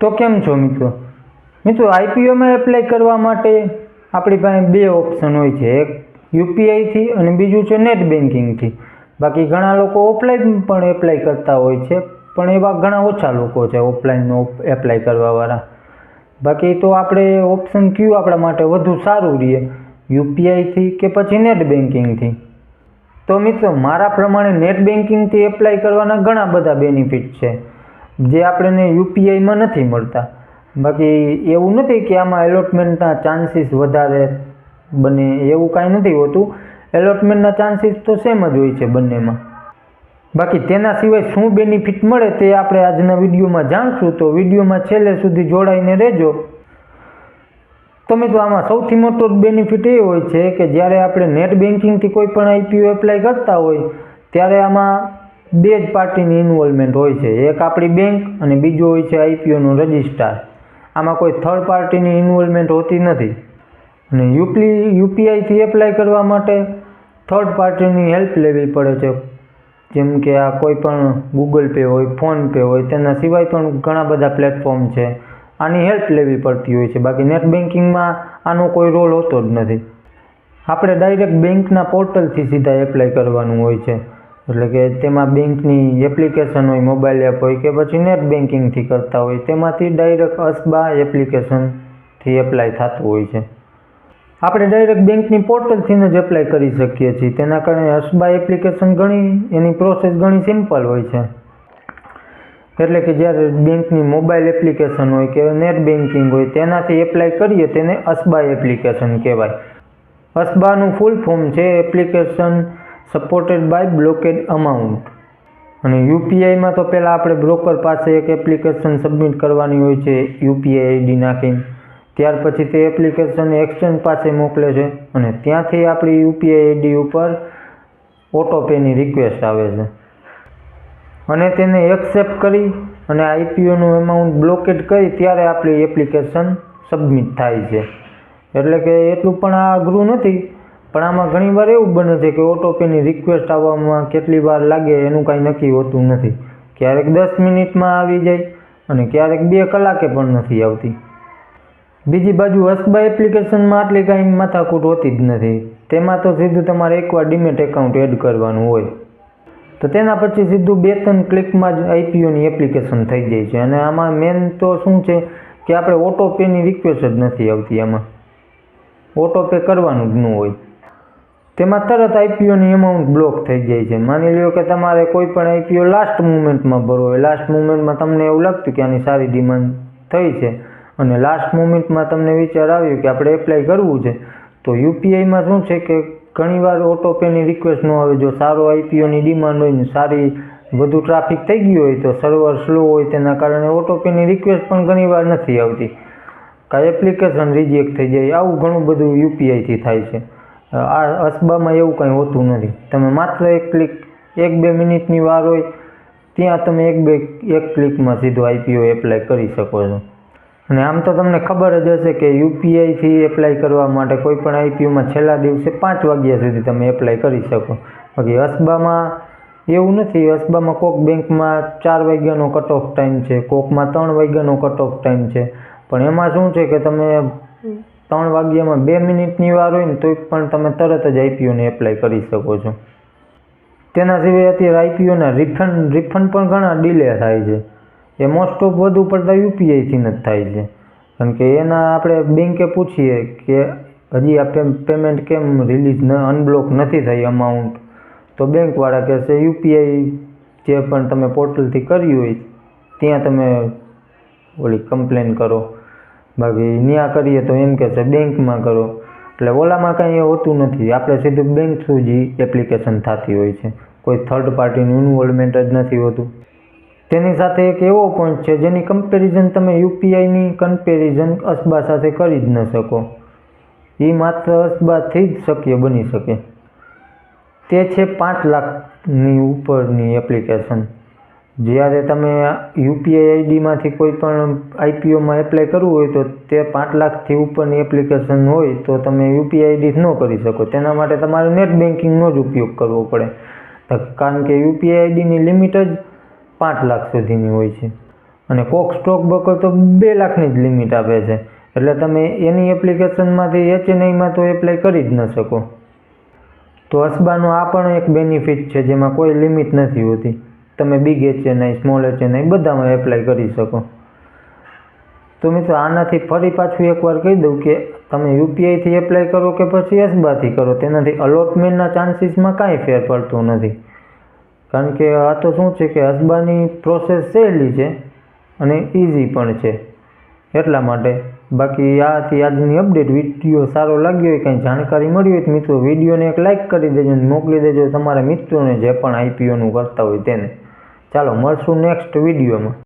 તો કેમ છો મિત્રો? મિત્રો આઈપીઓમાં એપ્લાય કરવા માટે આપણી પાસે બે ઓપ્શન હોય છે. એક યુપીઆઈથી અને બીજું છે નેટ બેન્કિંગથી બાકી ઘણા લોકો ઓફલાઈન પણ એપ્લાય કરતા હોય છે, પણ એવા ઘણા ઓછા લોકો છે ઓફલાઈન એપ્લાય કરવાવાળા. બાકી તો આપણે ઓપ્શન કયું આપણા માટે વધુ સારું રહે યુપીઆઈથી કે પછી નેટ બેન્કિંગથી તો મિત્રો, મારા પ્રમાણે નેટ બેન્કિંગથી એપ્લાય કરવાના ઘણા બધા બેનિફિટ છે. જે આપણને યુપીઆઈમાં નથી મળતા. બાકી એવું નથી કે આમાં એલોટમેન્ટના ચાન્સીસ વધારે બને, એવું કાંઈ નથી હોતું. એલોટમેન્ટના ચાન્સીસ તો સેમ જ હોય છે બંનેમાં. બાકી તેના સિવાય શું બેનિફિટ મળે તે આપણે આજના વિડીયોમાં જાણશું. તો વિડીયોમાં છેલ્લે સુધી જોડાઈને રહેજો. તો મિત્રો આમાં સૌથી મોટો બેનિફિટ એ હોય છે કે જ્યારે આપણે નેટ બેન્કિંગથી કોઈ પણ આઈપીઓ એપ્લાય કરતા હોય, ત્યારે આમાં બે જ પાર્ટીની ઇન્વોલ્વમેન્ટ હોય છે. એક આપણી બેંક અને બીજો હોય છે આઈપીઓનું રજિસ્ટ્રાર આમાં કોઈ થર્ડ પાર્ટીની ઇન્વોલ્વમેન્ટ હોતી નથી. અને યુપી યુપીઆઈથી એપ્લાય કરવા માટે થર્ડ પાર્ટીની હેલ્પ લેવી પડે છે. જેમ કે આ કોઈ પણ ગૂગલ પે હોય ફોનપે હોય, તેના સિવાય પણ ઘણા બધા પ્લેટફોર્મ છે. આની હેલ્પ લેવી પડતી હોય છે. બાકી નેટ બેન્કિંગમાં આનો કોઈ રોલ હોતો જ નથી. આપણે ડાયરેક્ટ બેંકના પોર્ટલથી સીધા એપ્લાય કરવાનું હોય છે. એટલે કે તેમાં બેંકની એપ્લિકેશન હોય, મોબાઈલ એપ હોય કે પછી નેટ બેન્કિંગથી કરતા હોય, તેમાંથી ડાયરેક્ટ અસબા એપ્લિકેશનથી એપ્લાય થતું હોય છે. આપણે ડાયરેક્ટ બેંકની પોર્ટલથી જ એપ્લાય કરી શકીએ છીએ. તેના કારણે અસબા એપ્લિકેશન ઘણી, એની પ્રોસેસ ઘણી સિમ્પલ હોય છે. એટલે કે જ્યારે બેંકની મોબાઈલ એપ્લિકેશન હોય કે નેટ બેન્કિંગ હોય, તેનાથી એપ્લાય કરીએ તેને અસબા એપ્લિકેશન કહેવાય. અસબાનું ફૂલ ફોર્મ છે application supported by blocked amount અને યુપીઆઈમાં તો પહેલાં આપણે બ્રોકર પાસે એક એપ્લિકેશન સબમિટ કરવાની હોય છે યુપીઆઈ આઈડી નાખીને. ત્યાર પછી તે એપ્લિકેશન એક્સચેન્જ પાસે મોકલે છે અને ત્યાંથી આપણી યુપીઆઈ આઈડી ઉપર ઓટોપેની રિક્વેસ્ટ આવે છે. અને તેને એક્સેપ્ટ કરી અને આઈપીઓનું એમાઉન્ટ બ્લોકેટ કરી ત્યારે આપણી એપ્લિકેશન સબમિટ થાય છે. એટલે કે એટલું પણ આ અઘરું નથી પણ આમાં ઘણીવાર એવું બને છે કે ઓટોપેની રિક્વેસ્ટ આવવામાં કેટલી વાર લાગે એનું કાંઈ નક્કી હોતું નથી. ક્યારેક દસ મિનિટમાં આવી જાય અને ક્યારેક બે કલાકે પણ નથી આવતી. બીજી બાજુ હસબા એપ્લિકેશનમાં આટલી કાંઈ માથાકૂટ હોતી જ નથી. તેમાં તો સીધું તમારે એકવાર ડીમેટ એકાઉન્ટ એડ કરવાનું હોય. તો તેના પછી સીધું બે ત્રણ ક્લિકમાં જ આઈપીઓની એપ્લિકેશન થઈ જાય છે. અને આમાં મેન તો શું છે કે આપણે ઓટો પેની રિક્વેસ્ટ જ નથી આવતી આમાં. ઓટો પે કરવાનું જ ન હોય. તેમાં તરત આઈપીઓની એમાઉન્ટ બ્લોક થઈ જાય છે. માની લ્યો કે તમારે કોઈ પણ આઈપીઓ લાસ્ટ મુમેન્ટમાં ભરવો હોય લાસ્ટ મુમેન્ટમાં તમને એવું લાગતું કે આની સારી ડિમાન્ડ થઈ છે. અને લાસ્ટ મુમેન્ટમાં તમને વિચાર આવ્યો કે આપણે એપ્લાય કરવું છે, તો યુપીઆઈમાં શું છે કે ઘણીવાર ઓટો પેની રિક્વેસ્ટ ન આવે, જો સારો આઈપીઓની ડિમાન્ડ હોય ને સારી વધુ ટ્રાફિક થઈ ગયું હોય તો સર્વર સ્લો હોય તેના કારણે ઓટો પેની રિક્વેસ્ટ પણ ઘણીવાર નથી આવતી. કાંઈ એપ્લિકેશન રિજેક્ટ થઈ જાય, આવું ઘણું બધું યુપીઆઈથી થાય છે. આ અસબામાં એવું કંઈ હોતું નથી. તમે માત્ર એક ક્લિક, એક બે મિનિટની વાર હોય, ત્યાં તમે એક બે, એક ક્લિકમાં સીધો આઈપીઓ એપ્લાય કરી શકો છો. અને આમ તો તમને ખબર જ હશે કે યુપીઆઈથી એપ્લાય કરવા માટે કોઈ પણ આઈપીઓમાં છેલ્લા દિવસે પાંચ વાગ્યા સુધી તમે એપ્લાય કરી શકો. બાકી અસબામાં એવું નથી. અસબામાં કોક બેંકમાં ચાર વાગ્યાનો કટ ઓફ ટાઈમ છે, કોકમાં ત્રણ વાગ્યાનો કટ ઓફ ટાઈમ છે. પણ એમાં શું છે કે તમે ત્રણ વાગ્યામાં બે મિનિટની વાર હોય ને તોય પણ તમે તરત જ આઈપીઓને એપ્લાય કરી શકો છો. તેના સિવાય અત્યારે આઈપીઓના રિફંડ રિફંડ પણ ઘણા ડીલે થાય છે. એ મોસ્ટ ઓફ વધુ પડતા યુપીઆઈથી જ થાય છે. કારણ કે એના આપણે બેંકે પૂછીએ કે હજી આ પેમેન્ટ કેમ રિલીઝ ન અનબ્લોક નથી થઈ અમાઉન્ટ તો બેંકવાળા કહેશે યુપીઆઈ જે પણ તમે પોર્ટલથી કર્યું હોય, ત્યાં તમે ઓલી કમ્પ્લેન કરો. બાકી ત્યાં કરીએ તો એમ કહેશે બેંકમાં કરો. એટલે ઓલામાં કાંઈ હોતું નથી. આપણે સીધું બેંક થ્રુ જ એપ્લિકેશન થતી હોય છે. કોઈ થર્ડ પાર્ટીનું ઇન્વોલ્વમેન્ટ જ નથી હોતું. તેની સાથે એક એવો પોઈન્ટ છે, જેની કમ્પેરિઝન તમે યુપીઆઈની કમ્પેરિઝન અસબા સાથે કરી જ ન શકો. એ માત્ર અસબાથી જ શક્ય બની શકે. તે છે પાંચ લાખની ઉપરની એપ્લિકેશન જ્યારે તમે યુપીઆઈ આઈડીમાંથી કોઈ પણ આઈપીઓમાં એપ્લાય કરવું હોય તો તે પાંચ લાખથી ઉપરની એપ્લિકેશન હોય તો તમે યુપીઆઈ આઈડી ન કરી શકો. તેના માટે તમારે નેટ બેન્કિંગનો જ ઉપયોગ કરવો પડે. કારણ કે યુપીઆઈ આઈડીની લિમિટ જ પાંચ લાખ સુધીની હોય છે. અને કોક સ્ટોક બ્રોકર તો બે લાખની જ લિમિટ આપે છે. એટલે તમે એની એપ્લિકેશનમાંથી એચએનઆઈમાં તો એપ્લાય કરી જ ન શકો. તો અસબાનો આ પણ એક બેનિફિટ છે જેમાં કોઈ લિમિટ નથી હોતી. તમે બિગ એચએનઆઈ સ્મોલ એચએનઆઈ બધામાં એપ્લાય કરી શકો. તો મિત્રો, આનાથી ફરી પાછું એકવાર કહી દઉં કે તમે યુપીઆઈથી એપ્લાય કરો કે પછી એસબાથી કરો, તેનાથી અલોટમેન્ટના ચાન્સીસમાં કાંઈ ફેર પડતો નથી. કારણ કે આ તો શું છે કે હસબાની પ્રોસેસ સહેલી છે અને ઇઝી પણ છે. એટલા માટે બાકી આથી આજની અપડેટ વીડિયો સારો લાગ્યો હોય, કંઈ જાણકારી મળી હોય તો મિત્રો, વિડીયોને એક લાઇક કરી દેજો અને મોકલી દેજો તમારા મિત્રોને જે પણ આઈપીઓનું કરતા હોય તેને. ચાલો મળશું નેક્સ્ટ વિડીયોમાં.